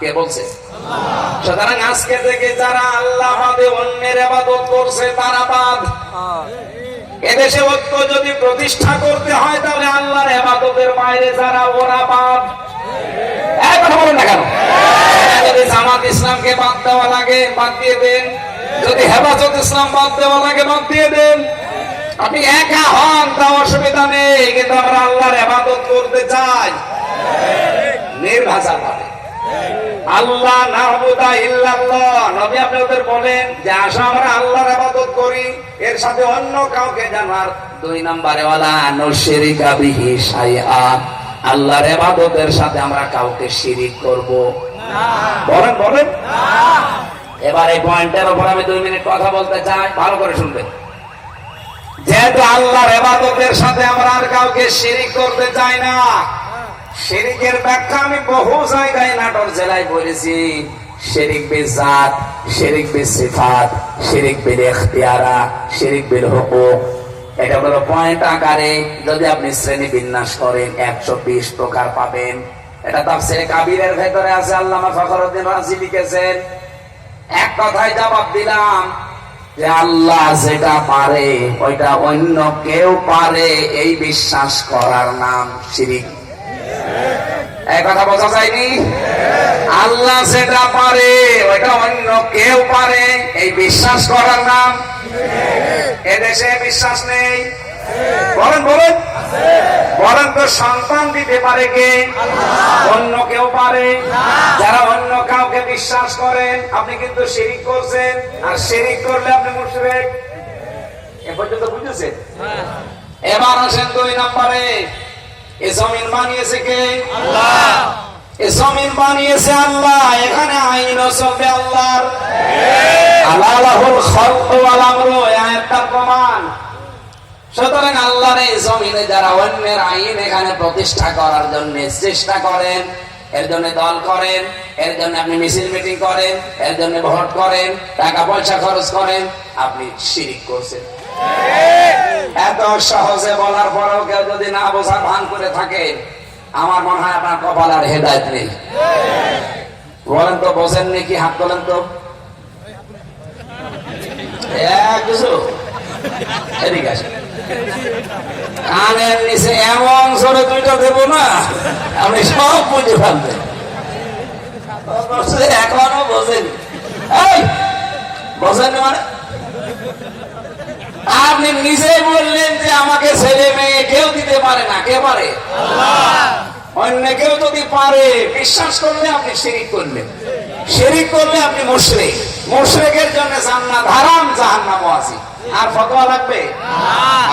কে বলছে? সুতরাং আজকে থেকে যারা আল্লাহ বাদে অন্যের আবাদত করছে তারা বাদ। এদেশে ঐক্য যদি প্রতিষ্ঠা করতে হয় তাহলে আল্লাহর আবাদতের বাইরে যারা ওরা বাদ। এক কথা বলেন না কেন? যদি জামাত ইসলামকে বাদ দেওয়া লাগে বাদ দিয়ে দেন। যদি হেফাজত ইসলাম বাদ দেওয়া লাগে বাদ দিয়ে দেন। আপনি একা হন তা অসুবিধা নেই কিন্তু আমরা আল্লাহর আবাদত করতে চাই। আল্লাহ ওদের বলেন যে, আসা, আমরা আল্লাহর ইবাদত করি। এর সাথে অন্য কাউকে জানার দুই নম্বরে ওয়ালা আল্লাহর ইবাদতের সাথে আমরা কাউকে শিরিক করব। বলেন বলেন। এবার এই পয়েন্টের উপর আমি দুই মিনিট কথা বলতে চাই। ভালো করে শুনবেন। যেহেতু আল্লাহর ইবাদতের সাথে আমরা আর কাউকে শিরিক করতে চাই না শিরিকের ব্যাখ্যা আমি বহু জায়গায় নাটোর জেলায় বলেছি শিরিক বিল জাত, শিরিক বিল সিফাত, শিরিক শিরিক এটা হলো পয়েন্ট আকারে যদি আপনি শ্রেণি বিন্যাস করেন, একশো বিশ প্রকার পাবেন। এটা কাবিরের ভেতরে আছে, আল্লামা ফখরুদ্দিন রাজি লিখেছেন। এক কথায় জবাব দিলাম যে আল্লাহ যেটা পারে, ওইটা অন্য কেউ পারে, এই বিশ্বাস করার নাম শিরিক। এই কথা বোঝা যায়নি? আল্লাহ যেটা পারে ওইটা অন্য কেউ পারে। এই বিশ্বাস করার নাম? এদেশে বিশ্বাস নেই? বলেন বলেন। বলেন তো সন্তান দিতে পারে কে? অন্য কেউ পারে? যারা অন্য কাউকে বিশ্বাস করেন আপনি কিন্তু শিরিক করছেন। আর শিরিক করলে আপনি মুশরিক। এ পর্যন্ত বুঝেছেন? এবার আসেন দুই নম্বরে। এ জমিন বানিয়েছে কে? আল্লাহ। এ জমিন বানিয়েছে আল্লাহ। এখানে আইন চলবে আল্লাহর। আল্লাহুল খালক ওয়াল আমরু এই প্রমাণ। সুতরাং আল্লাহর এই জমিনে যারা অন্যের আইন এখানে প্রতিষ্ঠা করার জন্য চেষ্টা করেন এর জন্য দল করেন এর জন্য আপনি মিছিল মিটিং করেন এর জন্য ভোট করেন টাকা পয়সা খরচ করেন আপনি শিরিক করছেন। এত সহজে বলার পরেও কেউ যদি না বোঝার ভান করে থাকে, আমার মনে হয় আপনার কপাল আর হেদায়ত নেই। বলেন তো, বোঝেন নাকি হাত তোলেন তো। কিছু। এদিকে আসেন। কানের নিচে এমন সরে দুইটা দেবো না, আপনি সব বুঝে ফেলবেন। এখনও বোঝেন বোঝেন মানে? আপনি নিজে বললেন যে আমাকে ছেলে মেয়ে কেউ দিতে পারে না কে পারে? অন্য কেউ যদি পারে বিশ্বাস করলে আপনি শিরিক করলেন। শিরিক করলে আপনি মুশরিক। মুশরিকের জন্য জান্নাত হারাম জাহান্নামও আছে আর ফতোয়া লাগবে?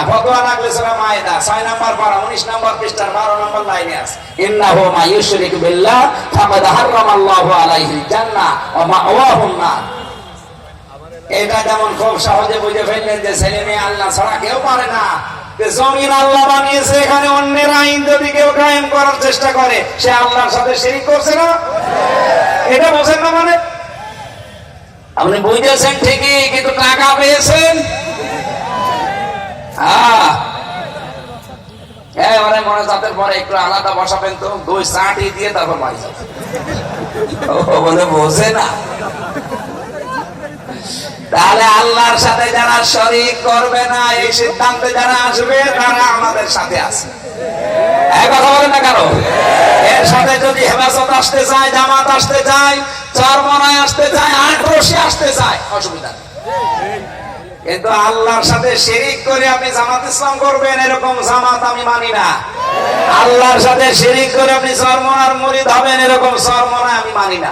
ফতোয়া লাগবে সূরা মায়েদা। 6 নাম্বার পারা 19 নাম্বার পৃষ্ঠার 12 নাম্বার লাইনে আছে। ইন্নাহু মা ইউশরিক বিল্লাহ ফাকাদ হারামাল্লাহু আলাইহি জান্নাহ ওয়া মাওয়াহুন নার। এটা যেমন খুব সহজে বুঝে ফেললেন যে ছেলে মেয়ে আল্লাহ ছাড়া কেউ পারে না। জমিন আল্লাহ বানিয়েছে, এখানে অন্যের আইন যদি কেউ কায়েম করার চেষ্টা করে, সে আল্লাহর সাথে করছে না? এটা বোঝেন না মানে? আপনি বুঝেছেন ঠিকই, কিন্তু টাকা পেয়েছেন? এবারে মনে জাতের পরে একটু আলাদা বসাবেন তো, দুই চাটি দিয়ে তারপর বাড়ি বলে বোঝে না। তাহলে আল্লাহর সাথে যারা শরিক করবে না, এই সিদ্ধান্তে যারা আসবে, তারা আমাদের সাথে আছে। এক কথা না কেন? এর সাথে যদি হেফাজত আসতে চায়, জামাত আসতে চায়, চরমনায় আসতে চায় আটরসি আসতে চায়, অসুবিধা। কিন্তু আল্লাহর সাথে শিরিক করে আপনি জামাত ইসলাম করবেন, এরকম জামাত আমি মানি না। আল্লাহর সাথে শিরিক করে আপনি চরমনার মুরিদ হবেন, এরকম চরমনা আমি মানি না।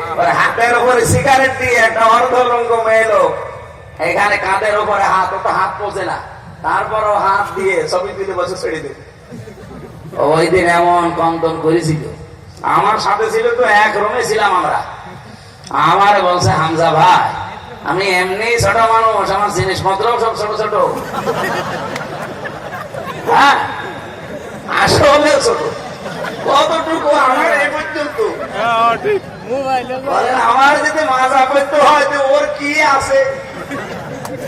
হাতের উপরে সিগারেট দিয়ে একটা অর্ধ উলঙ্গ মেয়ে লোক এখানে কাঁধের উপরে হাত ও হাত পচে না। তারপরও হাত দিয়ে ছবি তুলে বছর ছেড়ে দিল। ওই দিন এমন কন্দন করেছিল। আমার সাথে ছিল তো, এক রুমে ছিলাম আমরা। আমার বলছে, হামজা ভাই, আমি এমনি ছোট মানুষ, আমার জিনিসপত্র সব ছোট ছোট। হ্যাঁ আসলে ছোট। কতটুকু আমার যদি হয় ওর কি আছে?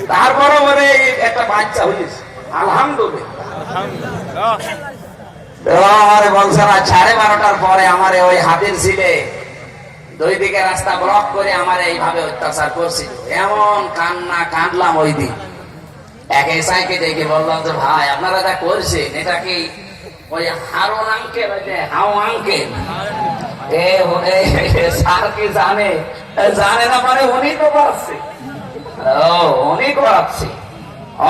তারপরে একটা বাচ্চা হয়েছে সাড়ে বারোটার পরে আমার ওই হাতের ছিলে দুই দিকে রাস্তা ব্লক করে আমার এইভাবে অত্যাচার করছিল। এমন কান্না কাঁদলাম ওই দিন। এক এসআইকে দেখে বললাম যে, ভাই, আপনারা যা করছেন, এটা কি ওই হারুন আঙ্কেল হাও আঙ্কেল মানে ও উনি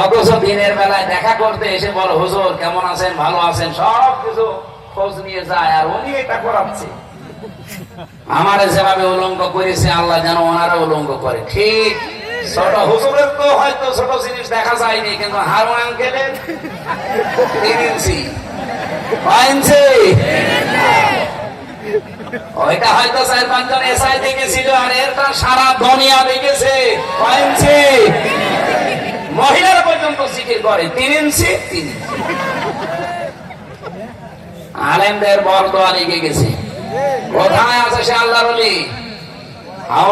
অথচ দিনের বেলায় দেখা করতে এসে বল, হুজুর, কেমন আছেন? ভালো আছেন? সব কিছু খোঁজ নিয়ে যায় আর উনি এটা করাচ্ছে। আমার যেভাবে উলঙ্গ করেছে, আল্লাহ যেন ওনারা উলঙ্গ করে। ঠিক, ছোট হুজুরের তো হয়তো ছোট জিনিস দেখা যায়নি, কিন্তু ওইটা হয়তো চার পাঁচজন এসআই দেখেছিল আর এরটা সারা দুনিয়া দেখেছে। মহিলারা পর্যন্ত করে তিন ইঞ্চি? তিন আলেমদের গেছে। কোথায় আছে সে আল্লাহর অলি হাও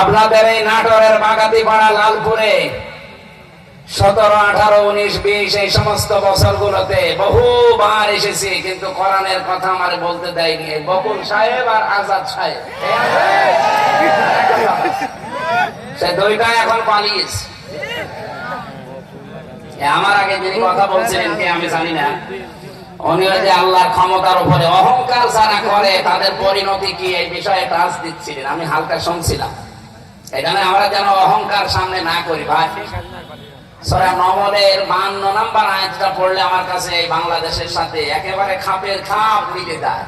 আপনাদের এই নাটোরের বাগাতি পাড়া লালপুরে। সতেরো, আঠারো, উনিশ, বিশ, এই সমস্ত বছরগুলোতে বহুবার এসেছি, কিন্তু কোরআনের কথা আমার বলতে দেয়নি। বকুল সাহেব আর আজাদ সাহেব। সে দুইটা এখন পালিয়েছে আমার আগে যিনি কথা বলছিলেন কে আমি জানি না। উনি ওই যে আল্লাহর ক্ষমতার উপরে অহংকার যারা করে, তাদের পরিণতি কি এই বিষয়ে টাচ দিচ্ছিলেন? আমি হালকা শুনছিলাম। এখানে আমরা যেন অহংকার সামনে না করি, ভাই। সরা বান্ন নাম্বার আয়াতটা পড়লে আমার কাছে এই বাংলাদেশের সাথে একেবারে খাপের খাপ মিলে যায়